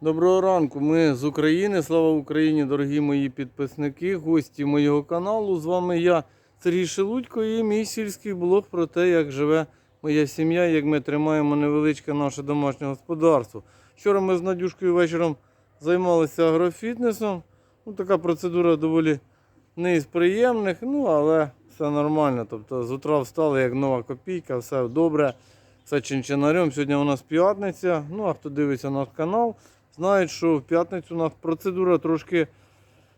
Доброго ранку, ми з України. Слава Україні, дорогі мої підписники, гості моєго каналу. З вами я, Сергій Шелудько, і мій сільський блог про те, як живе моя сім'я, як ми тримаємо невеличке наше домашнє господарство. Вчора ми з Надюшкою вечором займалися агрофітнесом. Ну, така процедура доволі не із приємних, ну але все нормально. Тобто з утра встали як нова копійка, все добре, все чинчинарем. Сьогодні у нас п'ятниця. Ну а хто дивиться наш канал, знають, що в п'ятницю у нас процедура трошки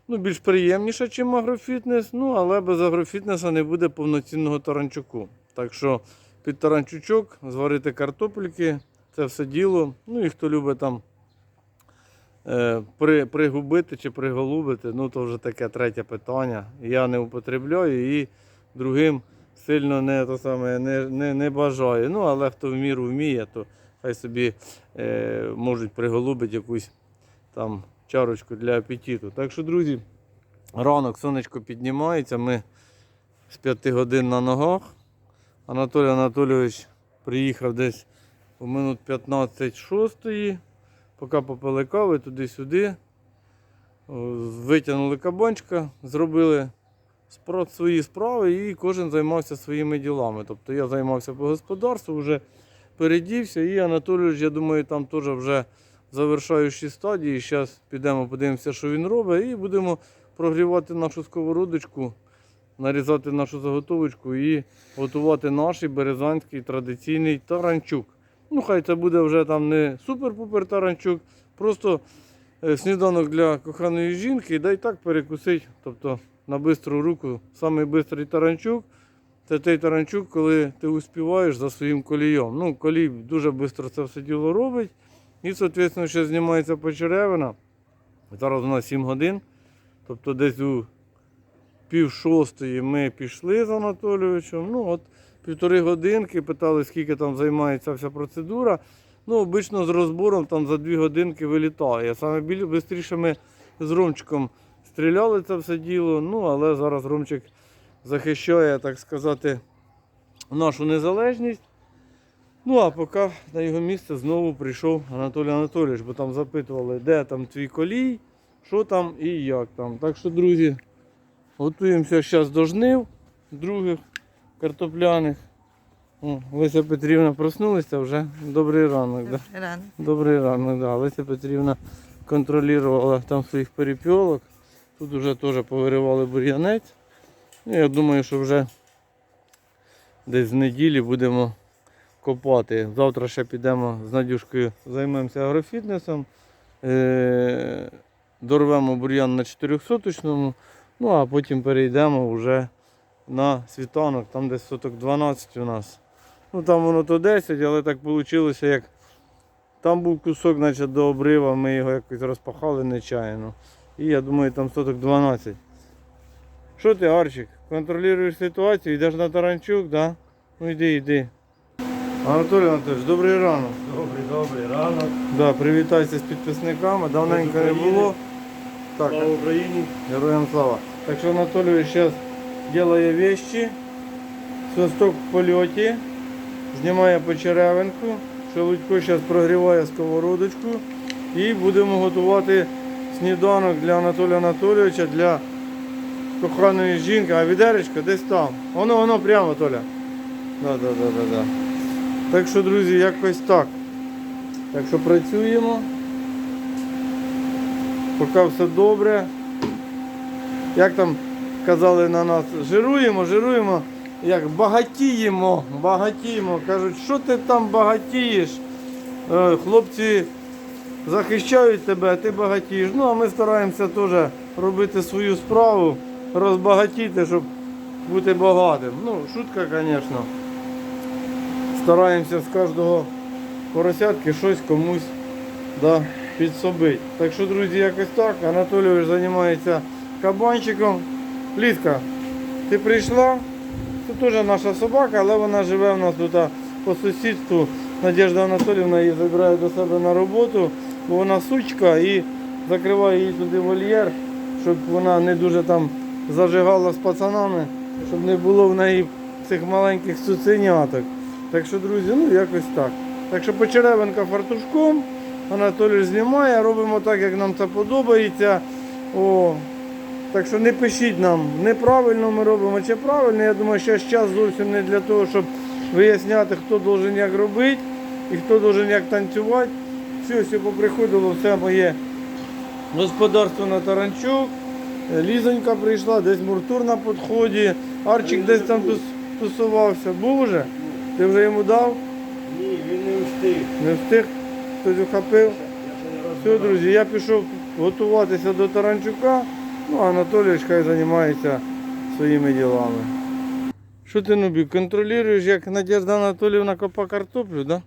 ну, більш приємніша, ніж агрофітнес. Ну, але без агрофітнеса не буде повноцінного таранчуку. Так що під таранчучок зварити картопельки, це все діло. Ну і хто любить там е, при, пригубити чи приголубити, ну то вже таке третє питання. Я не употребляю і другим сильно не, то саме, не, не, не бажаю. Ну, але хто в міру вміє, то хай собі е, можуть приголубити якусь там чарочку для апетиту. Так що, друзі, ранок сонечко піднімається, ми з 5 годин на ногах. Анатолій Анатолійович приїхав десь у минут 15 шостої, поки попили кави туди-сюди. Витягнули кабанчика, зробили свої справи і кожен займався своїми ділами. Тобто я займався по господарству, вже передівся, і Анатолійович, я думаю, там теж вже завершаючій стадії. Зараз підемо, подивимося, що він робить, і будемо прогрівати нашу сковородочку, нарізати нашу заготовочку і готувати наш березанський традиційний таранчук. Ну, хай це буде вже там не супер-пупер таранчук, просто е, сніданок для коханої жінки, да й так перекусить. Тобто на бистру руку самий бистрий таранчук. Це той таранчук, коли ти успіваєш за своїм колієм. Ну, колій дуже швидко це все діло робить. І, відповідно, ще знімається почеревина. Зараз у нас 7 годин. Тобто десь у пів шостої ми пішли з Анатолійовичем. Ну, от півтори годинки, питали, скільки там займається вся процедура. Ну, обично з розбором там за дві годинки вилітає. Саме біль швидше ми з Ромчиком стріляли це все діло. Ну, але зараз Ромчик захищає, так сказати, нашу незалежність. Ну, а поки на його місце знову прийшов Анатолій Анатолійович, бо там запитували, де там твій колій, що там і як там. Так що, друзі, готуємося зараз до жнив других картопляних. О, Леся Петрівна проснулася вже. Добрий ранок. Да? Рано. Добрий ранок, да. Леся Петрівна контролювала там своїх перепілок. Тут вже теж повиривали бур'янець. Ну, я думаю, що вже десь з неділі будемо копати. Завтра ще підемо з Надюшкою, займемося агрофітнесом. Е- дорвемо бур'ян на 400-точному, ну а потім перейдемо вже на світанок, там десь соток 12 у нас. Ну там воно то 10, але так вийшло, як там був кусок, наче до обрива, ми його якось розпахали нечаянно. І я думаю, там соток 12. Що ти, Арчик, контролюєш ситуацію, йдеш на таранчук, да? Ну йди, йди. Анатолій Анатолійович, добрий ранок. Добрий, добрий ранок. Да, привітайся з підписниками, давненько не було. Так, Слава Україні. героям слава. Так що Анатолій зараз робить вещи, свисток в польоті, знімає почеревинку, Шелудько зараз прогріває сковородочку і будемо готувати сніданок для Анатолія Анатолійовича, для коханої жінки, а відеречко десь там. Воно, воно прямо, Толя. Да, да, да, да, да. Так що, друзі, якось так. Так що працюємо. Поки все добре. Як там казали на нас, жируємо, жируємо, як багатіємо, багатіємо. Кажуть, що ти там багатієш? Е, Хлопці захищають тебе, а ти багатієш. Ну, а ми стараємося теж робити свою справу, розбагатіти, щоб бути багатим. Ну, шутка, звісно. Стараємося з кожного поросятки щось комусь да, підсобити. Так що, друзі, якось так. Анатолійович займається кабанчиком. Ліска, ти прийшла? Це теж наша собака, але вона живе в нас тут по сусідству. Надежда Анатоліївна її забирає до себе на роботу, бо вона сучка і закриває її туди вольєр, щоб вона не дуже там зажигала з пацанами, щоб не було в неї цих маленьких цуценяток. Так що, друзі, ну якось так. Так що почеревинка фартушком, Анатолій знімає, робимо так, як нам це подобається. О, так що не пишіть нам, неправильно ми робимо чи правильно. Я думаю, що час зовсім не для того, щоб виясняти, хто должен як робити і хто должен як танцювати. Все, все поприходило, все моє господарство на Таранчук. Е, Лізонька прийшла, десь Муртур на підході, Арчик десь там тус- тусувався. Був уже? Ти вже йому дав? Ні, він не встиг. Не встиг? Хтось ухопив? Я Все, друзі, я пішов готуватися до Таранчука, ну а Анатолійович хай займається своїми ділами. Що ти Нубік, контролюєш, як Надежда Анатоліївна копа картоплю, да?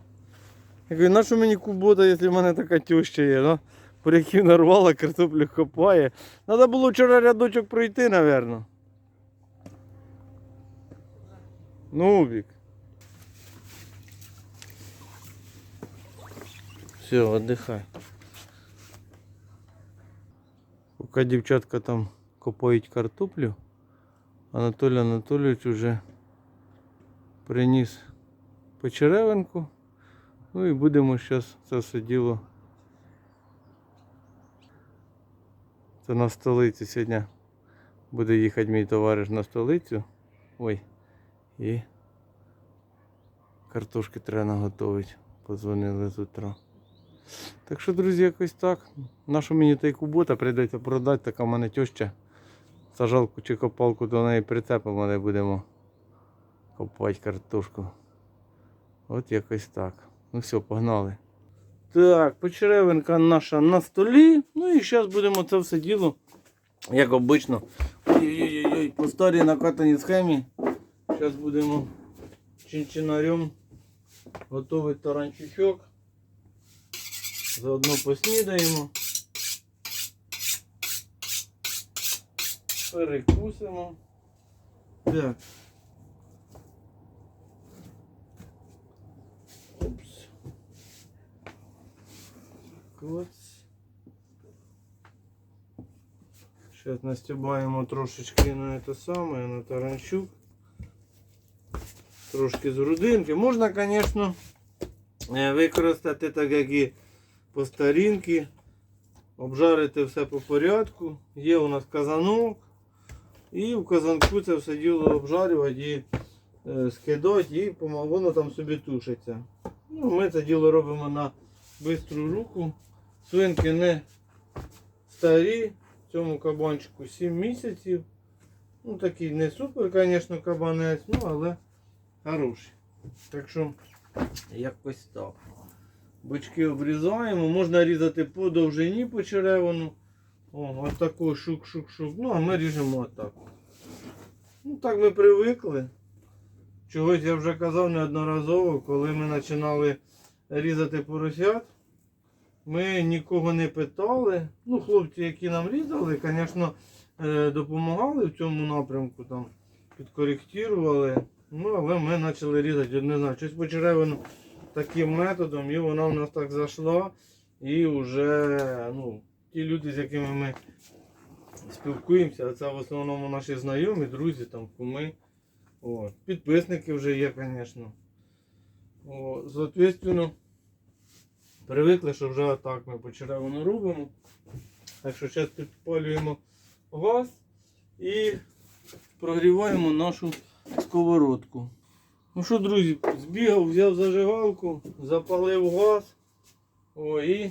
Я кажу, нащо мені кубота, якщо в мене така тюща є, да? Буряків нарвала, картоплю копає. Треба було вчора рядочок пройти, напевно. Нубік. Все, отдыхай. Поки дівчатка там копають картоплю, Анатолій Анатолійович вже приніс почеревинку. Ну і будемо зараз це все діло. Це на столицю сьогодні. Буде їхати мій товариш на столицю. Ой. І картошки треба наготовити. Позвонили з утра. Так що, друзі, якось так. Нашу мені та й кубота прийдеться продати, така в мене теща. Сажалку чи копалку до неї прицепимо, де будемо копати картошку. От якось так. Ну все, погнали. Так, почеревинка наша на столі. Ну і зараз будемо це все діло, як обично. Ой-ой-ой, по старій накатаній схемі. Зараз будемо чинчинарем готовий таранчучок. Заодно поснідаємо. Перекусимо. Так. Клац. Зараз настібаємо трошечки на це саме, на таранчук. Трошки з грудинки. Можна, звісно, е, використати так, як і по старінки. Обжарити все по порядку. Є у нас казанок. І в казанку це все діло обжарювати і е, скидати, і воно там собі тушиться. Ну, ми це діло робимо на бистру руку. Свинки не старі. Цьому кабанчику 7 місяців. Ну такий не супер, звісно, кабанець, ну але хороший. Так що якось так. Бочки обрізаємо, можна різати по довжині по черевину. Ось таку шук-шук-шук. Ну, а ми ріжемо отак. Ну так ми привикли. Чогось я вже казав неодноразово, коли ми починали різати поросят. Ми нікого не питали. Ну, хлопці, які нам різали, звісно, е, допомагали в цьому напрямку, там, підкоректували. Ну, але ми почали різати, не знаю, щось по черевину таким методом, і вона в нас так зайшла. І вже ну, ті люди, з якими ми спілкуємося, це в основному наші знайомі, друзі, там, куми. От. Підписники вже є, звісно. О, Соответственно, привикли, що вже так ми по черевину робимо. Так що зараз підпалюємо газ і прогріваємо нашу сковородку. Ну що, друзі, збігав, взяв зажигалку, запалив газ. О, і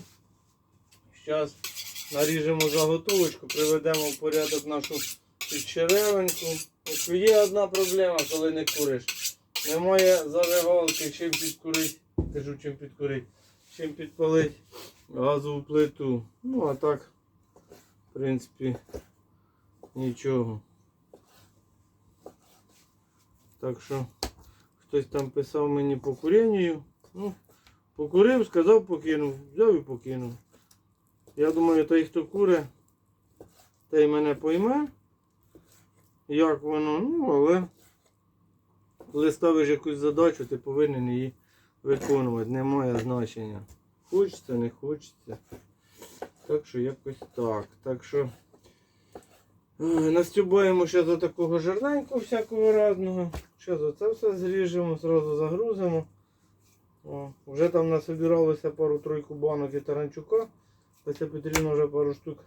зараз наріжемо заготовочку, приведемо в порядок нашу підчеревинку. Ось Є одна проблема, коли не куриш. Немає зажигалки, чим підкурити. Кажу, чим підкурити, чим підпалити газову плиту. Ну а так, в принципі, нічого. Так що хтось там писав мені по куренню. Ну, покурив, сказав, покинув, взяв і покинув. Я думаю, той, хто куре, той мене пойме, як воно, ну, але коли ставиш якусь задачу, ти повинен її виконувати. Немає значення. Хочеться, не хочеться. Так що якось так. Так що е, настюбаємо ще до такого жирненького всякого разного. Зараз оце все зріжемо, зразу загрузимо. О, вже там насобиралося пару-тройку банок і таранчука. Леся Петрівна вже пару штук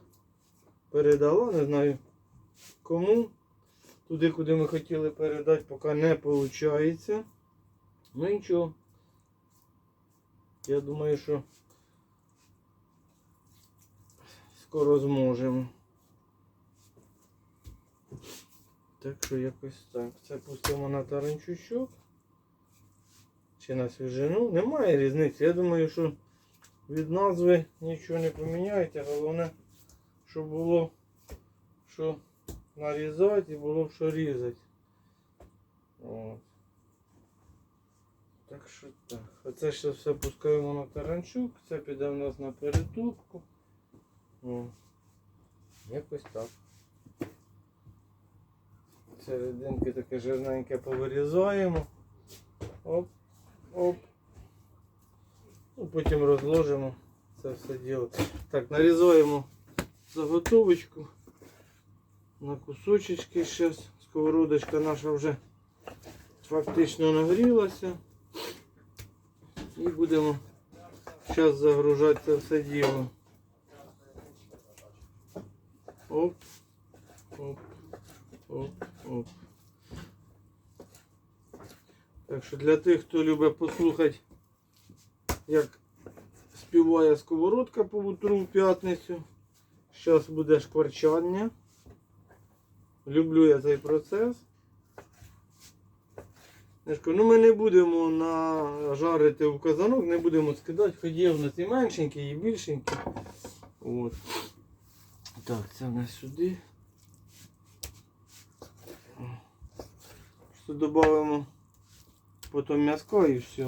передала, не знаю кому. Туди, куди ми хотіли передати, поки не виходить. Ну нічого. Я думаю, що скоро зможемо. Так що якось так. Це пустимо на таранчучок. Чи на свіжину. Немає різниці. Я думаю, що від назви нічого не поміняється. Головне, щоб було що нарізати і було б що різати. От. Так що так. Оце ще все пускаємо на таранчук. Це піде в нас на перетупку. О. Якось так. Серединки таке жирненьке повирізаємо. Оп, оп. Ну, потім розложимо це все діло. Так, нарізаємо заготовочку на кусочечки. Зараз сковородочка наша вже фактично нагрілася. І будемо зараз загружати це все діло. Оп, оп, оп, оп. Так що для тих, хто любить послухати, як співає сковородка по утру в п'ятницю. Зараз буде шкварчання. Люблю я цей процес. Кажу, ну ми не будемо нажарити в казанок, не будемо скидати, хоч є в нас і меншенький, і більшенький. От. Так, це в нас сюди. Що додаємо потім м'яско і все.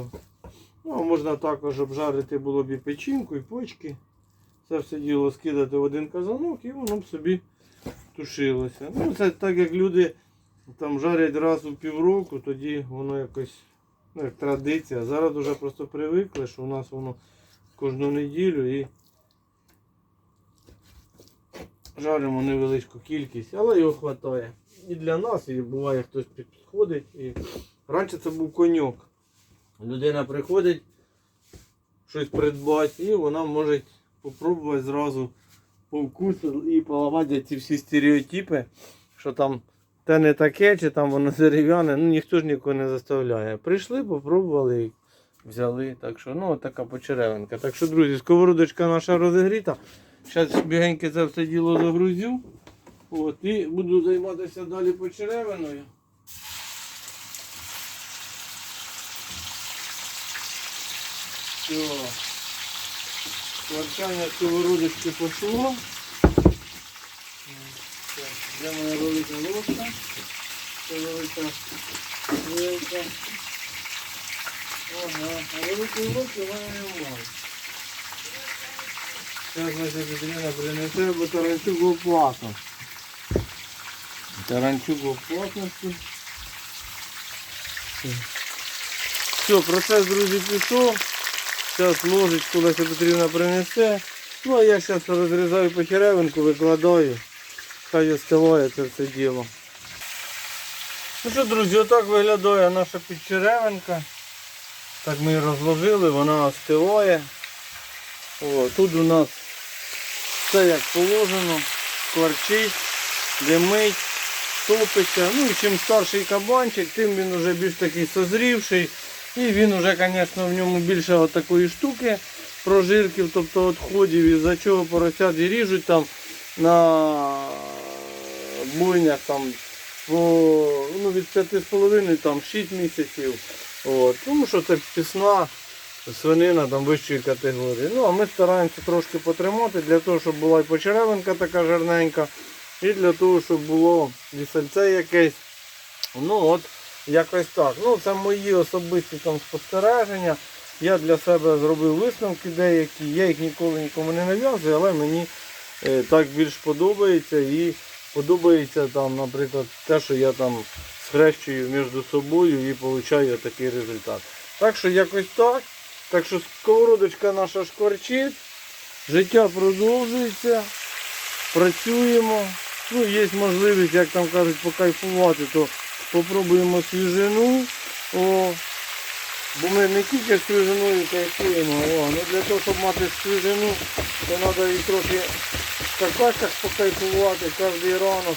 Ну, а можна також обжарити було б і печінку, і почки. Це все діло скидати в один казанок і воно б собі тушилося. Ну, це так як люди там жарять раз у півроку, тоді воно якось ну, як традиція. Зараз вже просто привикли, що у нас воно кожну неділю і жаримо невеличку кількість, але його вистачає. І для нас, і буває хтось підходить. І... Раніше це був коньок. Людина приходить щось придбати і вона може спробувати зразу по вкусу і поламати ці всі стереотипи, що там те не таке, чи там воно дерев'яне, ну ніхто ж нікого не заставляє. Прийшли, попробували взяли. Так що, ну, така почеревинка. Так що, друзі, сковородочка наша розігріта. Зараз бігеньке це все діло загрузю. От, і буду займатися далі почеревиною. Все. Кварчання сковородочки пошло. Де моя велика ложка? Це велика. Ага, а ложки в мене немає. Зараз Леся Петрівна принесе, бо таранчук платно. Таранчук платності. Все, процес, друзі, пішов. Зараз ложечку Леся Петрівна принесе. Ну а я зараз розрізаю почеревинку, викладаю. Хай остиває це все діло. Ну що, друзі, отак виглядає наша підчеревинка. Так ми її розложили, вона остиває. О, тут у нас все як положено, кварчить, димить, топиться. Ну і чим старший кабанчик, тим він вже більш такий созрівший. І він вже, звісно, в ньому більше такої штуки прожирків, тобто відходів, із-за чого поросят і ріжуть там на бойнях там по ну, від 5,5 там 6 місяців. От. Тому що це пісна свинина там вищої категорії. Ну а ми стараємося трошки потримати для того, щоб була і почеревинка така жирненька, і для того, щоб було вісельце якесь. Ну от якось так. Ну це мої особисті там спостереження. Я для себе зробив висновки деякі. Я їх ніколи нікому не нав'язую, але мені е, так більш подобається і подобається там, наприклад, те, що я там схрещую між собою і отримую такий результат. Так що якось так. Так що сковородочка наша шкварчить, життя продовжується, працюємо. Ну, є можливість, як там кажуть, покайфувати, то попробуємо свіжину. О, Бо ми не тільки свіжиною кайфуємо, о, ну для того, щоб мати свіжину, то треба і трохи в какашках покайфувати кожен ранок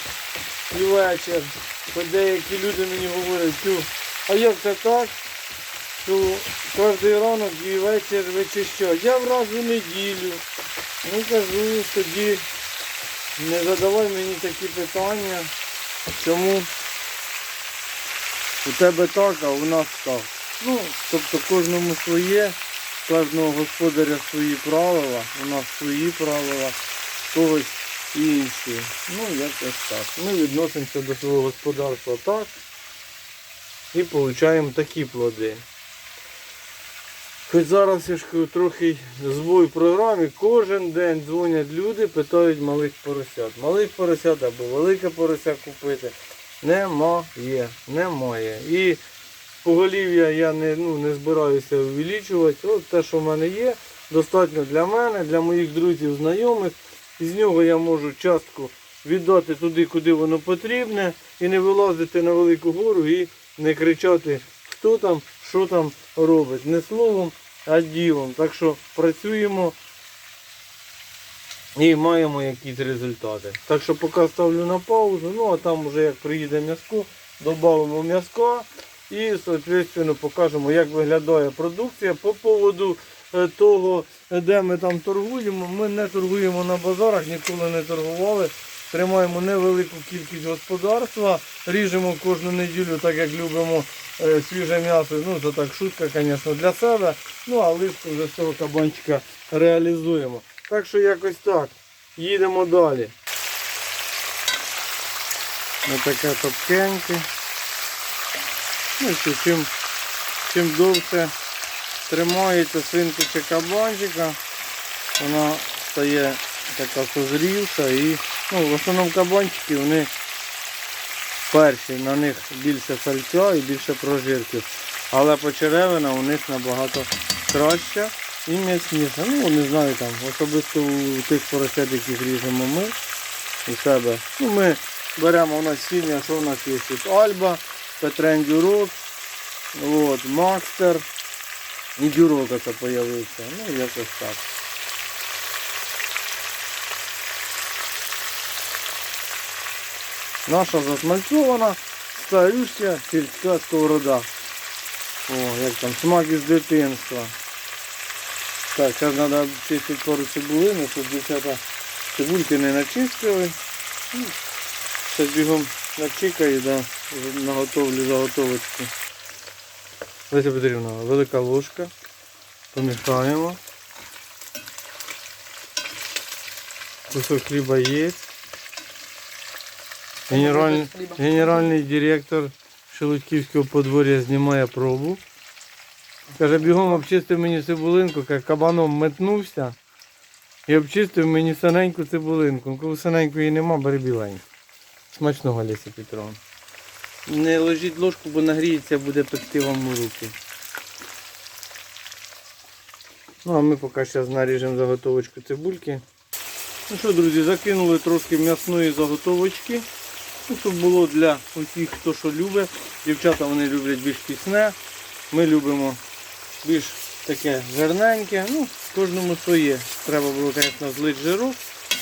і вечір. Хоч деякі люди мені говорять, «Тю, а як це так? Що кожен ранок і вечір вичищають. Я в раз у неділю. Ну кажу, тоді не задавай мені такі питання, чому у тебе так, а у нас так. Ну, тобто кожному своє, кожного господаря свої правила, у нас свої правила, когось інші. Ну, якось так. Ми відносимося до свого господарства так і отримуємо такі плоди. Хоч зараз я ж трохи збой в програмі, кожен день дзвонять люди, питають малих поросят. Малих поросят або велике порося купити. Немає, немає. І поголів'я я не, ну, не збираюся увеличувати. От те, що в мене є, достатньо для мене, для моїх друзів, знайомих. З нього я можу частку віддати туди, куди воно потрібне, і не вилазити на велику гору і не кричати, хто там, що там робить. Не словом, а ділом. Так що працюємо і маємо якісь результати. Так що поки ставлю на паузу, ну а там вже як приїде м'язко, додамо м'язка і соответственно покажемо, як виглядає продукція по поводу е, того, де ми там торгуємо. Ми не торгуємо на базарах, ніколи не торгували. Тримаємо невелику кількість господарства, ріжемо кожну неділю, так як любимо е, свіже м'ясо. Ну це так шутка, звісно, для себе. Ну а лишку вже з цього кабанчика реалізуємо. Так що якось так. Їдемо далі. Ось таке топкеньке. Ну чим, чим довше тримається свинку чи кабанчика, вона стає така созрівша і ну, в основному кабанчики вони перші, на них більше сальця і більше прожирків. Але почеревина у них набагато краща і м'ясніша. Ну, не знаю там, особисто у тих поросят, яких ріжемо ми у себе. Ну, ми беремо у нас сіння, що у нас є тут Альба, Петрен Дюрок, от, Макстер і Дюрок це з'явився. Ну, якось так. Наша засмальцована, старюща сільська сковорода. О, як там, смак із дитинства. Так, зараз треба чистити пару цибулини, щоб дівчата цибульки не начистили. Ну, Зараз бігом начикаю, да, наготовлю заготовочку. Леся Петрівна, велика ложка. Помішаємо. Кусок хліба є. Генеральний, генеральний директор Шелудьківського подвор'я знімає пробу. Каже, бігом обчистив мені цибулинку, як кабаном метнувся і обчистив мені синеньку цибулинку. Коли синенької нема, бери біленьку. Смачного Леся Петровна. Не ложіть ложку, бо нагріється, буде пекти вам у руки. Ну а ми поки зараз наріжемо заготовочку цибульки. Ну що, друзі, закинули трошки м'ясної заготовочки. Ну, щоб було для усіх, хто що любить. Дівчата вони люблять більш пісне. Ми любимо більш таке жирненьке. Ну, кожному своє. Треба було, звісно, злити жиру.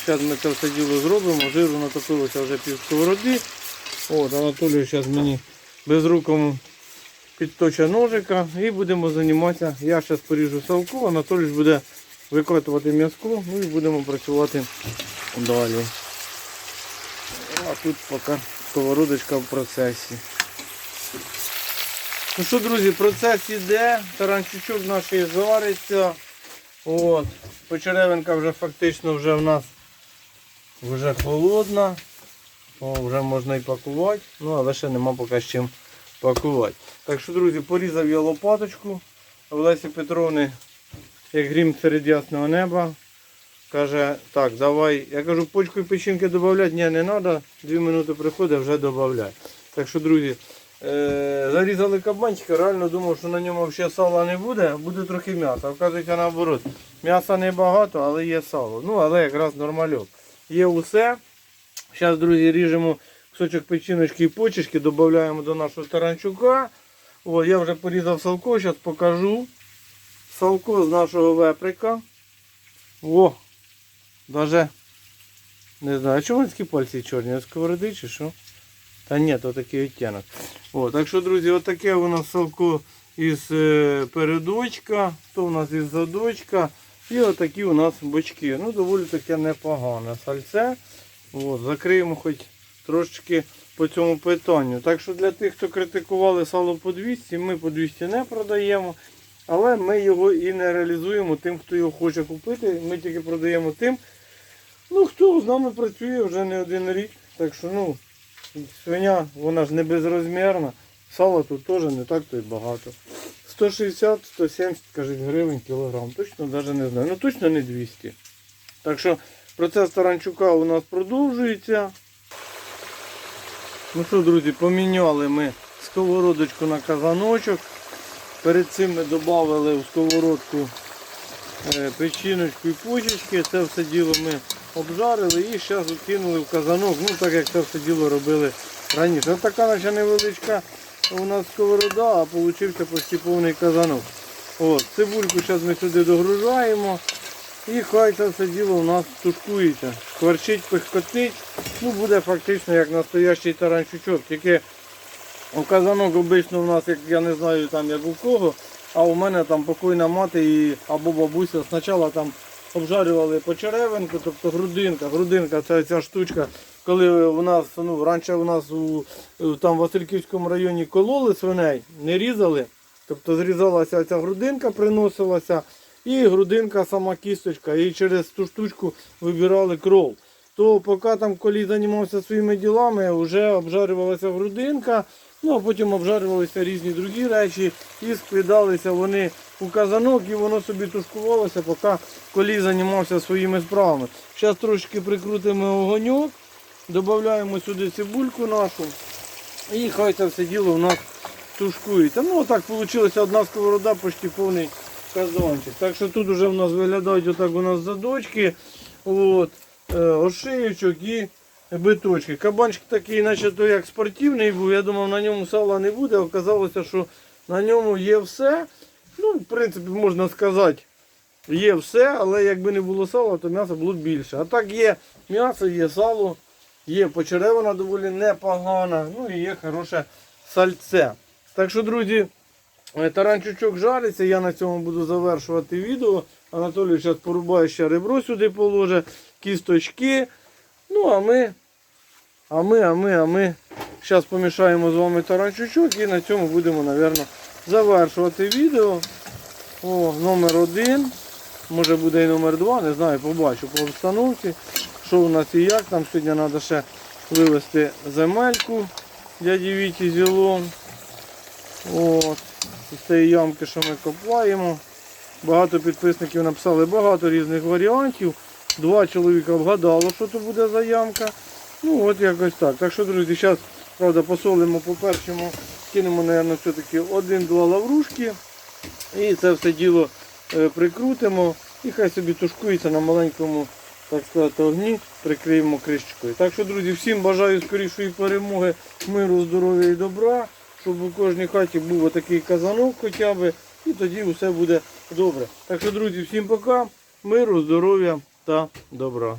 Зараз ми це все діло зробимо. Жиру натопилося вже пів сковороди. От, Анатолій зараз мені безрукому підточа ножика і будемо займатися. Я зараз поріжу салку, Анатолій буде викотувати м'язку, ну і будемо працювати далі. А тут поки сковородочка в процесі. Ну що, друзі, процес іде, таранчучок наш жариться. От. Почеревинка вже фактично вже в нас вже холодна. О, вже можна і пакувати, ну але ще нема поки з чим пакувати. Так що, друзі, порізав я лопаточку. В Лесі Петровни, як грім серед ясного неба. Каже, так, давай. Я кажу, почку і печінки додати, ні, не треба. Дві минути приходить, вже додай. Так що, друзі, е- зарізали кабанчика, реально думав, що на ньому взагалі сала не буде, буде трохи м'яса. Оказується наоборот. М'яса небагато, але є сало. Ну, але якраз нормальок. Є усе. Зараз, друзі, ріжемо кусочок печіночки і почечки, додаємо до нашого таранчука. О, я вже порізав салко, зараз покажу. Салко з нашого веприка. О! Даже не знаю, а чому такі пальці чорні? Сковороди чи що? Та ні, то такий відтінок. О, так що, друзі, отаке у нас салко із е, передочка, то у нас із задочка. І отакі у нас бочки. Ну, доволі таке непогане сальце. От, закриємо хоч трошечки по цьому питанню. Так що для тих, хто критикували сало по 200, ми по 200 не продаємо. Але ми його і не реалізуємо тим, хто його хоче купити. Ми тільки продаємо тим, ну, хто з нами працює вже не один рік. Так що, ну, свиня, вона ж не безрозмірна. Сала тут теж не так то й багато. 160-170, кажуть, гривень кілограм. Точно навіть не знаю. Ну точно не 200. Так що процес таранчука у нас продовжується. Ну що, друзі, поміняли ми сковородочку на казаночок. Перед цим ми додали в сковородку е, печіночку і почечки. Це все діло ми обжарили і зараз кинули в казанок. Ну так як це все діло робили раніше. Ось така наче невеличка у нас сковорода, а получився почти повний казанок. От, цибульку зараз ми сюди догружаємо. І хай це все діло у нас тушкується. Кварчить, пихкотить. Ну буде фактично як настоящий таранчучок. Тільки у казанок обично у нас, як я не знаю там як у кого, а у мене там покойна мати і, або бабуся спочатку там обжарювали почеревинку, тобто грудинка. Грудинка це ця штучка, коли у нас, ну, раніше у нас у у там в Васильківському районі кололи свиней, не різали. Тобто зрізалася ця грудинка, приносилася, і грудинка сама кісточка. І через ту штучку вибирали кров. То поки там колій займався своїми ділами, вже обжарювалася грудинка, ну а потім обжарювалися різні другі речі і скидалися вони у казанок і воно собі тушкувалося, поки колій займався своїми справами. Зараз трошки прикрутимо огоньок, додаємо сюди цибульку нашу і хай це все діло у нас тушкується. Ну так вийшла одна сковорода, почти повний казанчик. Так що тут вже у нас виглядають отак у нас задочки, от, е, ошиючок і биточки. Кабанчик такий, наче то як спортивний був. Я думав, на ньому сала не буде. Оказалося, що на ньому є все. Ну, в принципі, можна сказати, є все, але якби не було сала, то м'яса було б більше. А так є м'ясо, є сало, є почеревина доволі непогана, ну і є хороше сальце. Так що, друзі, е, таранчучок жариться, я на цьому буду завершувати відео. Анатолій зараз порубає ще ребро сюди положить, кісточки. Ну, а ми, а ми, а ми, а ми зараз помішаємо з вами таранчучок і на цьому будемо, мабуть, завершувати відео. О, номер один. Може буде і номер два, не знаю, побачу по обстановці. Що у нас і як. Там сьогодні треба ще вивезти земельку дяді Віті зілом. От. З цієї ямки, що ми копаємо. Багато підписників написали багато різних варіантів. Два чоловіка вгадало, що то буде за ямка. Ну от якось так. Так що, друзі, зараз, правда, посолимо по першому, кинемо, мабуть, все-таки один-два лаврушки. І це все діло е, прикрутимо і хай собі тушкується на маленькому, так сказати, огні, прикриємо кришечкою. Так що, друзі, всім бажаю скорішої перемоги, миру, здоров'я і добра, щоб у кожній хаті був отакий казанок хоча б, і тоді все буде добре. Так що, друзі, всім пока, миру, здоров'я та добра.